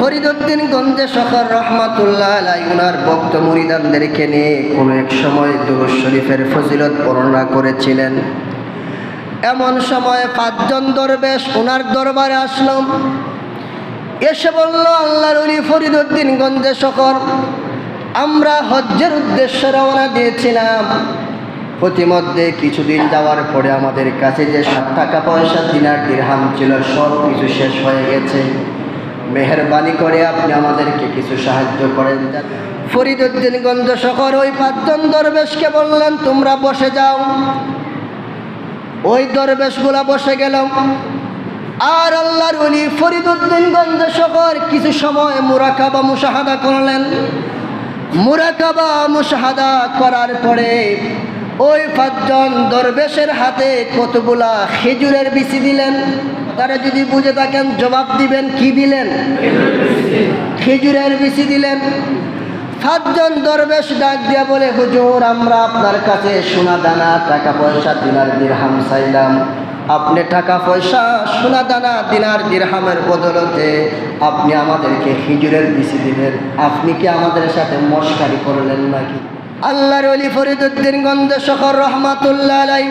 ফরিদুদ্দিন গঞ্জে শখর রহমাতুল্লাহ আলাই উনার ভক্ত মুরিদানদেরকে নিয়ে কোনো এক সময় দুরুজ শরীফের ফজিলত বর্ণনা করেছিলেন। এমন সময় পাঁচজন দরবেশ ওনার দরবারে আসলাম এসে বলল, আল্লাহর উলি ফরিদুদ্দিন গঞ্জে শখর আমরা হজ্জের উদ্দেশ্যে রওনা দিয়েছিলাম। প্রতিমধ্যে কিছুদিন যাওয়ার পরে আমাদের কাছে যে সাত টাকা পয়সা, দিনার দিরহাম ছিল সব কিছু শেষ হয়ে গেছে। মেহরবানি করে আপনি আমাদেরকে কিছু সাহায্য করেন। ফরিদুদ্দিন গঞ্জ শহর, ওই পাঁচজন দরবেশকে বললেন, তোমরা বসে যাও। ওই দরবেশগুলা বসে গেল। আর আল্লাহর উলি ফরিদুদ্দিন গঞ্জ শহর কিছু সময় মুরাকাবা, মুশাহাদা করলেন। মুরাকাবা, মুশাহাদা করার পরে ওই পাঁচজন দরবেশের হাতে কতগুলা খেজুরের বিচি দিলেন? তারা যদি বুঝে থাকেন, জবাব দিবেন, কি দিলেন? খেজুরের বিচি দিলেন। সাতজন দরবেশ ডাক দিয়া বলে, হুজুর, আমরা আপনার কাছে সোনা দানা, টাকা পয়সা, দিনার দিরহাম চাইলাম। আপনি টাকা পয়সা, সোনা দানা, দিনার দিরহামের বদলতে আপনি আমাদেরকে হিজুরের বিচি দিলেন। আপনি কি আমাদের সাথে মস্কারি করলেন নাকি? আল্লাহর অলি ফরিদুদ্দিন গন্ধ শখর রহমাতুল্লাহ আলাই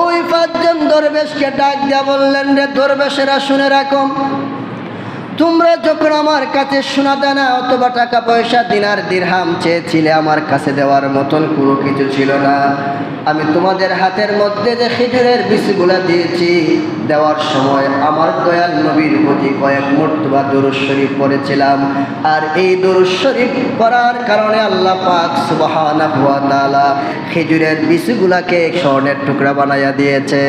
ওই পাঁচজন দরবেশকে ডাক দিয়া বললেন, রে দরবেশেরা, শুনে রাখো। তোমরা যখন আমার কাছে সোনা দানা অথবা টাকা পয়সা, দিনার দিরহাম চেয়েছিলে আমার কাছে দেওয়ার মতন কোনো কিছু ছিল না। আমি তোমাদের হাতের মধ্যে যে খেজুরের বিচিগুলা দিয়েছি, দেওয়ার সময় আমার দয়াল নবীর প্রতি কয়েক মর্তবা দরুদ শরীফ পড়েছিলাম। আর এই দরুদ শরীফ পড়ার কারণে আল্লাহ পাক সুবহানাহু ওয়া তাআলা খেজুরের স্বর্ণের টুকরা বানাইয়া দিয়েছে।